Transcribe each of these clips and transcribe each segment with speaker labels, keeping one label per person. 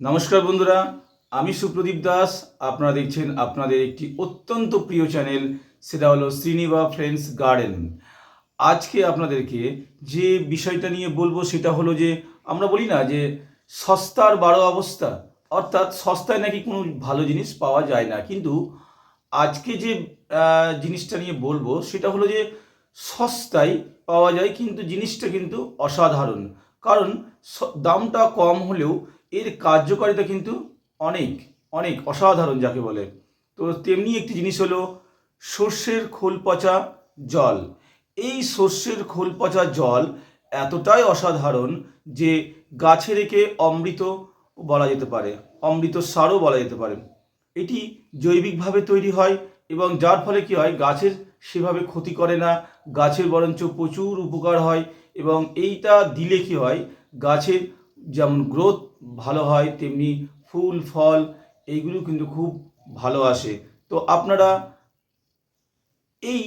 Speaker 1: নমস্কার বন্ধুরা, আমি সুপ্রদীপ দাস। আপনারা দেখছেন আপনাদের একটি অত্যন্ত প্রিয় চ্যানেল, সেটা হলো শ্রীনিবা ফ্রেন্ডস গার্ডেন। আজকে আপনাদেরকে যে বিষয়টা নিয়ে বলব, সেটা হলো যে, আমরা বলি না যে, সস্তার বারো অবস্থা। অর্থাৎ সস্তায় নাকি কোনো ভালো জিনিস পাওয়া যায় না। কিন্তু আজকে যে জিনিসটা নিয়ে বলব, সেটা হলো যে, সস্তায় পাওয়া যায়, কিন্তু জিনিসটা কিন্তু অসাধারণ। কারণ দামটা কম হলেও এর কার্যকারিতা কিন্তু অনেক অনেক অসাধারণ যাকে বলে। তো তেমনি একটি জিনিস হলো সর্ষের খোল পচা জল। এই সর্ষের খোল পচা জল এতটাই অসাধারণ যে গাছে রেখে অমৃত বলা যেতে পারে, অমৃত সারও বলা যেতে পারে। এটি জৈবিকভাবে তৈরি হয় এবং যার ফলে কি হয়, গাছের সেভাবে ক্ষতি করে না, গাছের বরঞ্চ প্রচুর উপকার হয় এবং এইটা দিলে কি হয়, গাছের যেমন গ্রোথ ভালো হয়, তেমনি ফুল, ফল, এইগুলো কিন্তু খুব ভালো আসে। তো আপনারা এই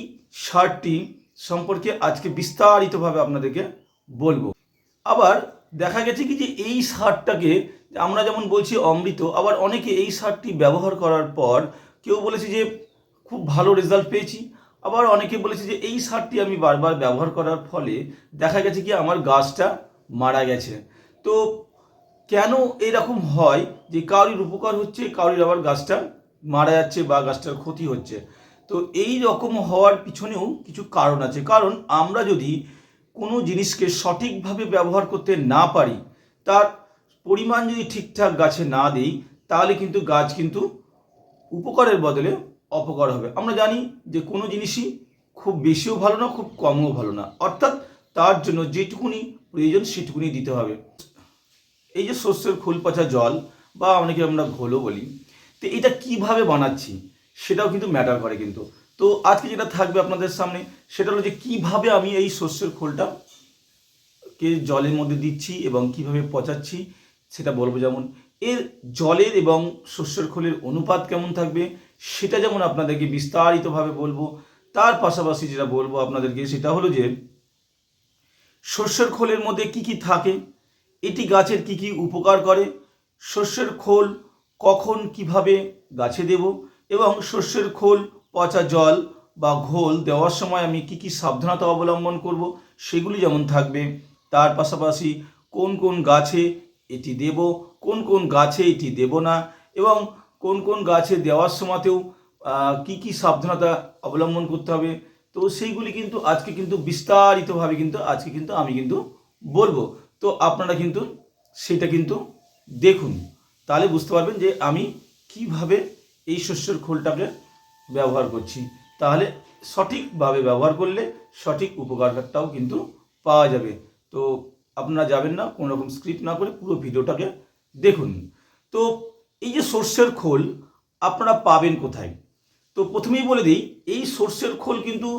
Speaker 1: সারটি সম্পর্কে আজকে বিস্তারিতভাবে আপনাদেরকে বলব। আবার দেখা গেছে কি যে এই সারটাকে, আমরা যেমন বলছি অমৃত, আবার অনেকে এই সারটি ব্যবহার করার পর কেউ বলেছে যে খুব ভালো রেজাল্ট পেয়েছি, আবার অনেকে বলেছে যে এই সারটি আমি বারবার ব্যবহার করার ফলে দেখা গেছে কি আমার গাছটা মারা গেছে। তো কেন এরকম হয় যে কারোর উপকার হচ্ছে কারোর আবার গাছটা মারা যাচ্ছে বা গাছটার ক্ষতি হচ্ছে? তো এই রকম হওয়ার পিছনেও কিছু কারণ আছে। কারণ আমরা যদি কোনো জিনিসকে সঠিকভাবে ব্যবহার করতে না পারি, তার পরিমাণ যদি ঠিকঠাক গাছে না দিই, তাহলে কিন্তু গাছ কিন্তু উপকারের বদলে অপকার হবে। আমরা জানি যে কোনো জিনিসই খুব বেশিও ভালো না, খুব কমও ভালো না। অর্থাৎ তার জন্য যেটুকুনি প্রয়োজন সেটুকুনি দিতে হবে। এই যে শস্যের খোল পচা জল বা অনেকে আমরা ঘোলও বলি, তো এটা কীভাবে বানাচ্ছি সেটাও কিন্তু ম্যাটার করে কিন্তু। তো আজকে যেটা থাকবে আপনাদের সামনে, সেটা হলো যে কীভাবে আমি এই শস্যের খোলটা কে জলের মধ্যে দিচ্ছি এবং কীভাবে পচাচ্ছি সেটা বলব যেমন। এর জলের এবং শস্যের খোলের অনুপাত কেমন থাকবে সেটা যেমন আপনাদেরকে বিস্তারিতভাবে বলব। তার পাশাপাশি যেটা বলব আপনাদেরকে সেটা হলো যে শস্যের খোলের মধ্যে কি কি থাকে এটি গাছের কি কি উপকার করে? শস্যের খোল কখন কীভাবে গাছে দেব? এবং শস্যের খোল পচা জল বা ঘোল দেওয়ার সময় আমি কি কি সাবধানতা অবলম্বন করব? সেগুলি যেমন থাকবে। তার পাশাপাশি কোন কোন গাছে এটি দেব? কোন কোন গাছে এটি দেব না? এবং কোন কোন গাছে দেওয়ার সময়তেও কি কি সাবধানতা অবলম্বন করতে হবে? তো সেইগুলি কিন্তু আজকে কিন্তু বিস্তারিতভাবে কিন্তু, আজকে কিন্তু আমি কিন্তু বলব। তো আপনারা কিন্তু সেটা কিন্তু দেখুন। তাহলে বুঝতে পারবেন যে আমি কীভাবে এই শস্যের খোলটাকে ব্যবহার করছি। তাহলে সঠিকভাবে ব্যবহার করলে সঠিক উপকারটাও কিন্তু পাওয়া যাবে। তো আপনারা যাবেন না কোনো রকম স্ক্রিপ্ট না করে পুরো ভিডিওটাকে দেখুন। তো এই যে সর্ষের খোল, আপনারা পাবেন কোথায়? তো প্রথমেই বলে দিই, এই সর্ষের খোল কিন্তু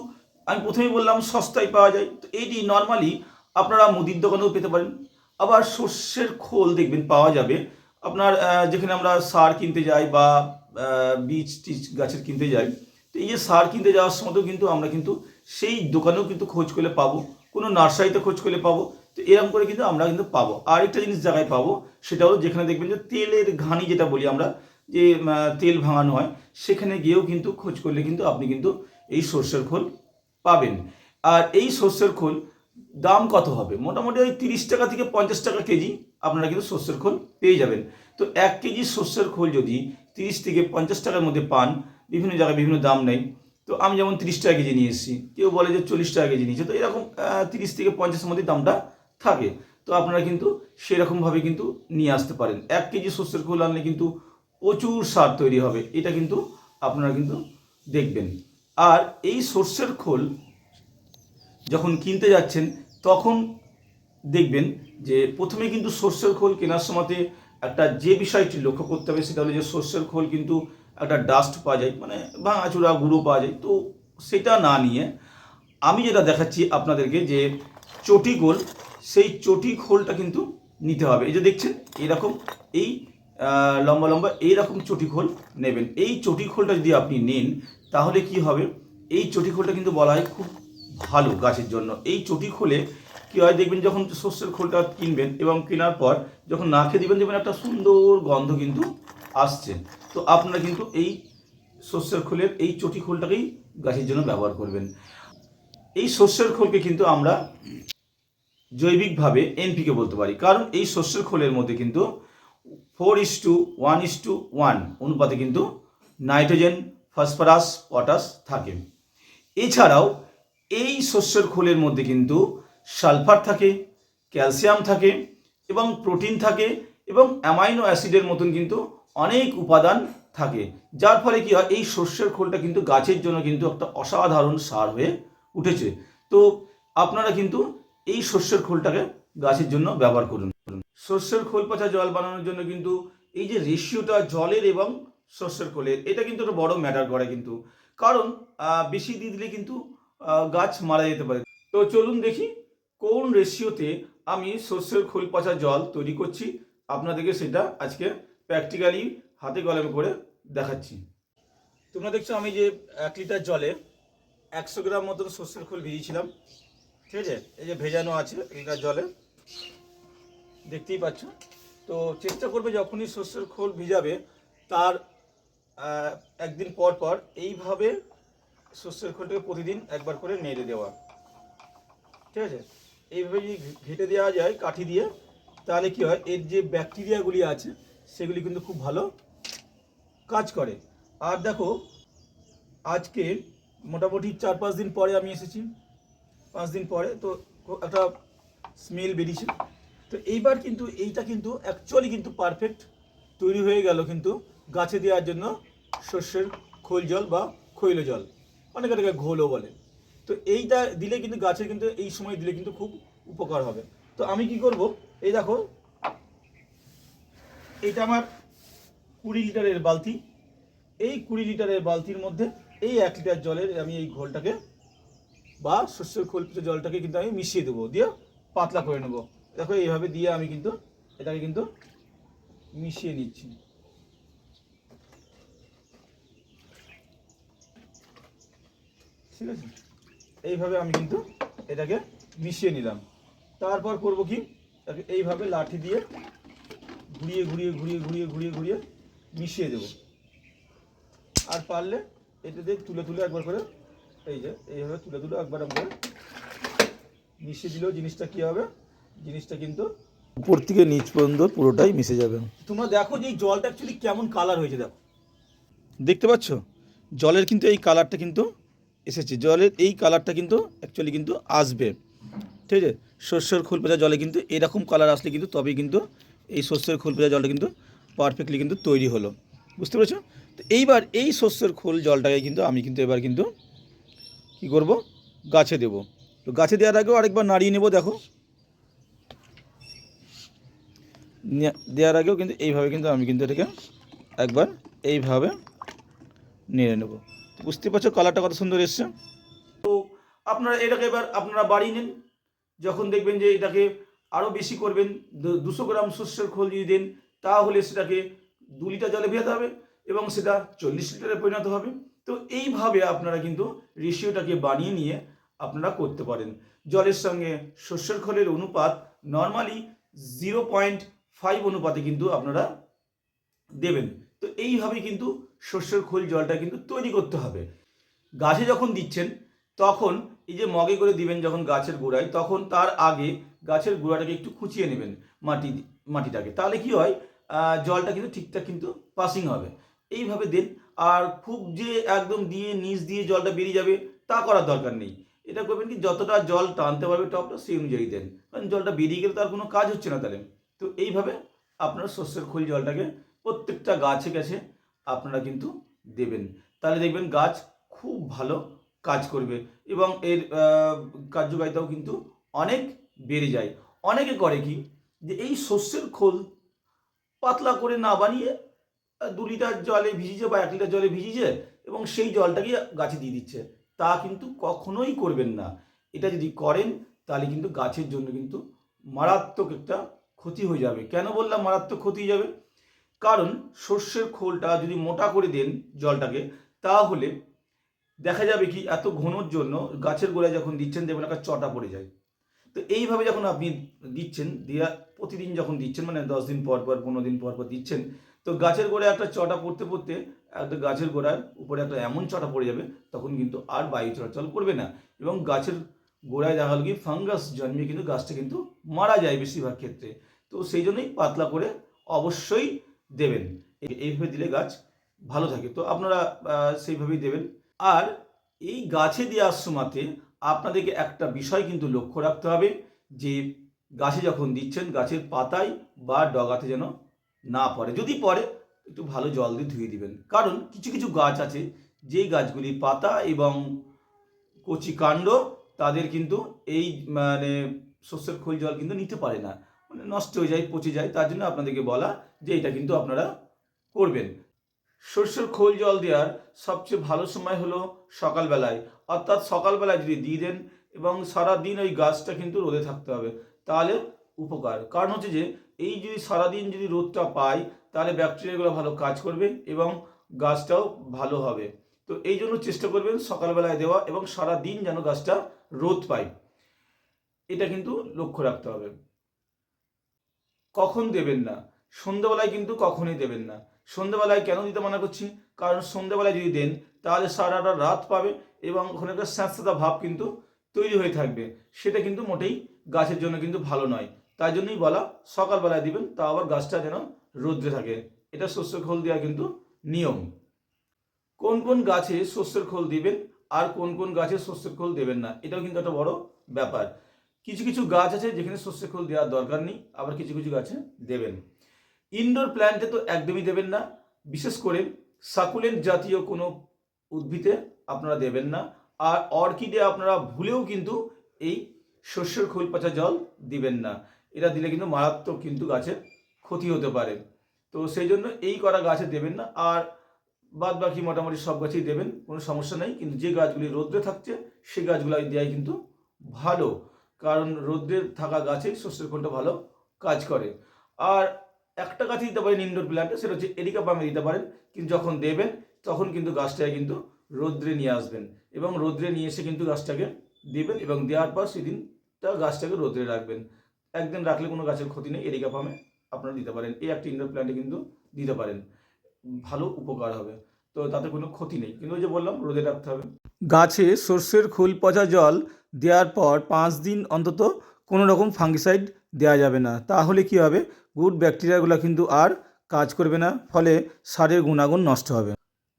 Speaker 1: আমি প্রথমেই বললাম সস্তায় পাওয়া যায়। তো এইটি নর্মালি আপনারা মুদির দোকানেও পেতে পারেন। আবার সর্ষের খোল দেখবেন পাওয়া যাবে। আপনার যেখানে আমরা সার কিনতে যাই বা বীজ টিজ গাছের কিনতে যাই, তো এই যে সার কিনতে যাওয়ার সময়তেও কিন্তু আমরা কিন্তু সেই দোকানেও কিন্তু খোঁজ করলে পাবো। কোনো নার্সারিতে খোঁজ করলে পাবো। তো এরকম করে কিন্তু আমরা কিন্তু পাবো। আরেকটা জিনিস জায়গায় পাবো, সেটা হলো যেখানে দেখবেন যে তেলের ঘানি যেটা বলি আমরা, যে তেল ভাঙানো হয়, সেখানে গিয়েও কিন্তু খোঁজ করলে কিন্তু আপনি কিন্তু এই সর্ষের খোল পাবেন। আর এই সর্ষের খোল দাম কত হবে? মোটামুটি ওই তিরিশ টাকা থেকে পঞ্চাশ টাকা কেজি আপনারা কিন্তু সর্ষের খোল পেয়ে যাবেন। তো এক কেজি সর্ষের খোল যদি তিরিশ থেকে পঞ্চাশ টাকার মধ্যে পান, বিভিন্ন জায়গায় বিভিন্ন দাম নেই। তো আমি যেমন তিরিশ টাকা কেজি নিয়ে এসেছি, কেউ বলে যে চল্লিশ টাকা কেজি নিয়েছে, তো এরকম তিরিশ থেকে পঞ্চাশের মধ্যে দামটা থাকে। তো আপনারা কিন্তু সেরকমভাবে কিন্তু নিয়ে আসতে পারেন। এক কেজি শস্যের খোল আনলে কিন্তু প্রচুর সার তৈরি হবে, এটা কিন্তু আপনারা কিন্তু দেখবেন। আর এই সর্ষের খোল যখন কিনতে যাচ্ছেন, তখন দেখবেন যে প্রথমে কিন্তু সর্ষের খোল কেনার সময়তে একটা যে বিষয়টি লক্ষ্য করতে হবে সেটা হলো যে সর্ষের খোল কিন্তু একটা ডাস্ট পাওয়া যায় মানে ভাঙাচোরা গুঁড়ো পাওয়া যায়। তো সেটা না নিয়ে আমি যেটা দেখাচ্ছি আপনাদেরকে যে চটি খোল, সেই চটি খোলটা কিন্তু নিতে হবে। এই যে দেখছেন এরকম এই লম্বা লম্বা এইরকম চটি খোল নেবেন। এই চটি খোলটা যদি আপনি নেন, তাহলে কি হবে? এই চটি খোলটা কিন্তু বলা হয় খুব ভালো গাছের জন্য। এই চটি খোলে কি হয় দেখবেন যখন শস্যের খোলটা কিনবেন এবং কেনার পর যখন না খেয়ে দিবেন দেখবেন একটা সুন্দর গন্ধ কিন্তু আসছে। তো আপনারা কিন্তু এই শস্যের খোলের এই চটি খোলটাকেই গাছের জন্য ব্যবহার করবেন। এই শস্যের খোলকে কিন্তু আমরা জৈবিকভাবে এনপিকে বলতে পারি। কারণ এই শস্যের খোলের মধ্যে কিন্তু four is to one is to one অনুপাতে কিন্তু নাইট্রোজেন, ফসফরাস, পটাশ থাকে। এছাড়াও এই শস্যের খোলের মধ্যে কিন্তু সালফার থাকে, ক্যালসিয়াম থাকে এবং প্রোটিন থাকে এবং অ্যামাইনো অ্যাসিডের মতন কিন্তু অনেক উপাদান থাকে। যার ফলে কি হয়, এই শস্যের খোলটা কিন্তু গাছের জন্য কিন্তু একটা অসাধারণ সার হয়ে উঠেছে। তো আপনারা কিন্তু এই শস্যের খোলটাকে গাছের জন্য ব্যবহার করুন। শস্যের খোল পচা জল বানানোর জন্য কিন্তু এই যে রেশিওটা জলের এবং শস্যের খোলের, এটা কিন্তু একটা বড় ম্যাটার করে কিন্তু। কারণ বেশি দিয়ে দিলে কিন্তু গাছ মারা যেতে পারে। তো চলুন দেখি কোন রেশিওতে আমি শস্যের খোল পচা জল তৈরি করছি। আপনাদেরকে সেটা আজকে প্র্যাকটিক্যালি হাতে কলমে করে দেখাচ্ছি। তোমরা দেখছ আমি যে এক লিটার জলে একশো গ্রাম মতন শস্যের খোল ভিজিয়েছিলাম। ঠিক আছে? এই যে ভেজানো আছে এক লিটার জলে। দেখতেই পাচ্ছ? তো চেষ্টা করবে যখনই শস্যের খোল ভিজাবে, তার একদিন পর পর এইভাবে শস্যের খোলটাকে প্রতিদিন একবার করে নেড়ে দেওয়া। ঠিক আছে? এইভাবে যদি ঘেটে দেওয়া যায় কাঠি দিয়ে, তাহলে কি হয়, এর যে ব্যাকটেরিয়াগুলি আছে, সেগুলি কিন্তু খুব ভালো কাজ করে। আর দেখো, আজকে মোটামুটি চার পাঁচ দিন পরে আমি এসেছি। পাঁচ দিন পরে তো একটা স্মেল বেরিয়েছে। তো এইবার কিন্তু এইটা কিন্তু অ্যাকচুয়ালি কিন্তু পারফেক্ট তৈরি হয়ে গেল কিন্তু গাছে দেওয়ার জন্য শস্যের খোল জল বা খৈল জল। অনেকে অনেকে ঘোলও বলে। তো এইটা দিলে কিন্তু গাছের কিন্তু এই সময় দিলে কিন্তু খুব উপকার হবে। তো আমি কি করব? এই দেখো এইটা আমার কুড়ি লিটারের বালতি। এই কুড়ি লিটারের বালতির মধ্যে এই এক লিটার জলের আমি এই ঘোলটাকে বা শস্যের খোলপিত জলটাকে কিন্তু আমি মিশিয়ে দেবো, দিয়ে পাতলা করে নেব। দেখো, এইভাবে দিয়ে আমি কিন্তু এটাকে কিন্তু মিশিয়ে নিচ্ছি। ঠিক আছে? এইভাবে আমি কিন্তু এটাকে মিশিয়ে নিলাম। তারপর করব কি? এইভাবে লাঠি দিয়ে ঘুরিয়ে ঘুরিয়ে ঘুরিয়ে ঘুরিয়ে ঘুরিয়ে ঘুরিয়ে মিশিয়ে দেবো। আর পারলে এটা দিয়ে তুলে তুলে একবার করে এই যে, এইভাবে তুলে তুলে একবার একবার মিশিয়ে দিলেও জিনিসটা কি হবে? জিনিসটা কিন্তু
Speaker 2: উপর থেকে নিচ পর্যন্ত পুরোটাই মিশে যাবে।
Speaker 1: তোমরা দেখো যে এই জলটা অ্যাকচুয়ালি কেমন কালার হয়েছে, দেখো। দেখতে পাচ্ছ? জলের কিন্তু এই কালারটা কিন্তু এসেছে। জলের এই কালারটা কিন্তু অ্যাকচুয়ালি কিন্তু আসবে। ঠিক আছে? শস্যের খোল পেঁচা জলে কিন্তু এরকম কালার আসলে কিন্তু তবেই কিন্তু এই শস্যের খোল পেঁচা জলটা কিন্তু পারফেক্টলি কিন্তু তৈরি হলো। বুঝতে পেরেছ? তো এইবার এই শস্যের খোল জলটাকে কিন্তু আমি কিন্তু এবার কিন্তু কি করব? গাছে দেব। তো গাছে দেওয়ার আগেও আরেকবার নাড়িয়ে নেব, দেখো। দেওয়ার আগেও কিন্তু এইভাবে কিন্তু আমি কিন্তু এটাকে একবার এইভাবে নিয়ে নেব। বুঝতে পারছ? কালারটা কত সুন্দর এসছে। তো আপনারা এটাকে এবার আপনারা বাড়িয়ে নিন। যখন দেখবেন যে এটাকে আরও বেশি করবেন দুশো গ্রাম শস্যের খোল যদি দেন, তাহলে সেটাকে দু লিটার জলে ভেজাতে হবে এবং সেটা চল্লিশ লিটারে পরিণত হবে। তো এইভাবে আপনারা কিন্তু রেশিওটাকে বানিয়ে নিয়ে আপনারা করতে পারেন। জলের সঙ্গে শস্যের খোলের অনুপাত নর্মালি জিরো পয়েন্ট ফাইভ অনুপাতে কিন্তু আপনারা দেবেন। তো এইভাবে কিন্তু শস্যের খোল জলটা কিন্তু তৈরি করতে হবে। গাছে যখন দিচ্ছেন, তখন এই যে মগে করে দিবেন যখন গাছের গোড়ায়, তখন তার আগে গাছের গোড়াটাকে একটু খুঁচিয়ে নেবেন মাটি, মাটিটাকে। তাহলে কি হয় জলটা কিন্তু ঠিকঠাক কিন্তু পাসিং হবে। এইভাবে দেন, আর খুব যে একদম দিয়ে, নিচ দিয়ে জলটা বেরিয়ে যাবে, তা করার দরকার নেই। এটা করবেন কি, যতটা জল টানতে পারবে টপটা, সেই অনুযায়ী দেন। কারণ জলটা বেরিয়ে গেলে তার কোনো কাজ হচ্ছে না তাহলে। তো এইভাবে আপনারা শস্যের খোল জলটাকে প্রত্যেকটা গাছে গাছে আপনারা কিন্তু দেবেন। তাহলে দেখবেন গাছ খুব ভালো কাজ করবে এবং এর কার্যকারিতাও কিন্তু অনেক বেড়ে যায়। অনেকে করে কি যে এই শস্যের খোল পাতলা করে না বানিয়ে দু লিটার জলে ভিজিয়েছে বা এক লিটার জলে ভিজিয়েছে এবং সেই জলটাকে গাছে দিয়ে দিচ্ছে। তা কিন্তু কখনোই করবেন না। এটা যদি করেন, তাহলে কিন্তু গাছের জন্য কিন্তু মারাত্মক একটা ক্ষতি হয়ে যাবে। কেন বললাম মারাত্মক ক্ষতি হয়ে যাবে? কারণ শস্যের খোলটা যদি মোটা করে দেন জলটাকে, তাহলে দেখা যাবে কি এত ঘনর জন্য গাছের গোড়ায় যখন দিচ্ছেন দেখবেন একটা চটা পড়ে যায়। তো এইভাবে যখন আপনি দিচ্ছেন, দিয়া প্রতিদিন যখন দিচ্ছেন মানে দশ দিন পর পর, পনেরো দিন পর পর দিচ্ছেন, তো গাছের গোড়ায় একটা চটা পড়তে পড়তে একটা গাছের গোড়ার উপরে একটা এমন চটা পড়ে যাবে, তখন কিন্তু আর বায়ু চলাচল করবে না। এবং গাছের গোড়ায় দেখা গেল কি ফাঙ্গাস জন্মে কিন্তু গাছটা কিন্তু মারা যায় বেশিরভাগ ক্ষেত্রে। তো সেই জন্যই পাতলা করে অবশ্যই দেবেন। এইভাবে দিলে গাছ ভালো থাকে। তো আপনারা সেইভাবেই দেবেন। আর এই গাছে দেওয়ার সময়তে আপনাদেরকে একটা বিষয় কিন্তু লক্ষ্য রাখতে হবে, যে গাছে যখন দিচ্ছেন, গাছের পাতায় বা ডগাতে যেন না পড়ে। যদি পড়ে, একটু ভালো জল দিয়ে ধুয়ে দিবেন। কারণ কিছু কিছু গাছ আছে, যেই গাছগুলি পাতা এবং কচি কাণ্ড, তাদের কিন্তু এই মানে শস্যের খোল জল কিন্তু নিতে পারে না। মানে নষ্ট হয়ে যায়, পচে যায়, তার জন্য আপনাদেরকে বলা যে এটা কিন্তু আপনারা করবেন। সর্ষের খোল জল দেওয়ার সবচেয়ে ভালো সময় হলো সকালবেলায়। অর্থাৎ সকালবেলায় যদি দিয়ে দেন এবং সারাদিন ওই গাছটা কিন্তু রোদে থাকতে হবে, তাহলে উপকার। কারণ হচ্ছে যে, এই যদি সারাদিন যদি রোদটা পায় তাহলে ব্যাকটেরিয়াগুলো ভালো কাজ করবে এবং গাছটাও ভালো হবে। তো এই জন্য চেষ্টা করবেন সকালবেলায় দেওয়া এবং সারা দিন যেন গাছটা রোদ পায়। এটা কিন্তু লক্ষ্য রাখতে হবে। কখন দেবেন না? সন্ধ্যাবেলায় কিন্তু কখনই দেবেন না। সন্ধ্যাবেলায় কেন দিতে মানা করছি? কারণ সন্ধ্যাবেলায় যদি দেন, তাহলে সারাটা রাত পাবে এবং ওখানে একটা স্যাঁতস্যাঁতা ভাব কিন্তু তৈরি হয়ে থাকবে। সেটা কিন্তু মোটেই গাছের জন্য কিন্তু ভালো নয়। তাই জন্যই বলা, সকালবেলায় দিবেন, তা আবার গাছটা যেন রোদ্রে থাকে। এটা শস্য খোল দেওয়া কিন্তু নিয়ম। কোন কোন গাছে শস্যের খোল দিবেন আর কোন কোন গাছে শস্যের খোল দেবেন না? এটাও কিন্তু একটা বড় ব্যাপার। কিছু কিছু গাছ আছে যেখানে শস্যের খোল দেওয়ার দরকার নেই, আবার কিছু কিছু গাছে দেবেন। ইনডোর প্ল্যান্টে তো একদমই দেবেন না, বিশেষ করে সাকুলেন্ট জাতীয় কোনো উদ্ভিদে আপনারা দেবেন না। আর অর্কিডে আপনারা ভুলেও কিন্তু এই শস্যের খোল পচা জল দিবেন না। এটা দিলে কিন্তু মারাত্মক কিন্তু গাছের ক্ষতি হতে পারে। তো সেই জন্য এই করা গাছে দেবেন না, আর বাদ বাকি মোটামুটি সব গাছেই দেবেন, কোনো সমস্যা নেই। কিন্তু যে গাছগুলি রোদ্রে থাকছে সেই গাছগুলো দেওয়াই কিন্তু ভালো। কারণ রোদ্রে থাকা গাছে শস্যের কোনটা ভালো কাজ করে। আর একটা গাছে দিতে পারেন ইনডোর প্ল্যান্টে সেটা হচ্ছে এরিকা পামে দিতে পারেন, কিন্তু যখন দেবেন, তখন কিন্তু গাছটাকে কিন্তু রোদ্রে নিয়ে আসবেন এবং রোদ্রে নিয়ে এসে কিন্তু গাছটাকে দেবেন এবং দেওয়ার পর সেদিন সেদিনটা গাছটাকে রোদ্রে রাখবেন। একদিন রাখলে কোনো গাছের ক্ষতি নেই এরিকা পামে আপনারা দিতে পারেন। এই একটা ইনডোর প্ল্যান্টে কিন্তু দিতে পারেন। ভালো উপকার হবে। তো তাতে কোনো ক্ষতি নেই। কিন্তু ওই যে বললাম, রোদে রাখতে হবে।
Speaker 2: গাছে সর্ষের খোল পচা জল দেওয়ার পর পাঁচ দিন অন্তত কোনো রকম ফাঙ্গিসাইড দেওয়া যাবে না। তাহলে কি হবে? গুড ব্যাকটেরিয়াগুলো কিন্তু আর কাজ করবে না, ফলে সারের গুণাগুণ নষ্ট হবে।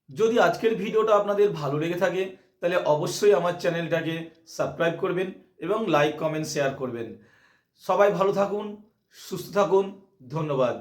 Speaker 1: যদি আজকের ভিডিওটা আপনাদের ভালো লেগে থাকে, তাহলে অবশ্যই আমার চ্যানেলটাকে সাবস্ক্রাইব করবেন এবং লাইক, কমেন্ট, শেয়ার করবেন। সবাই ভালো থাকুন, সুস্থ থাকুন, ধন্যবাদ।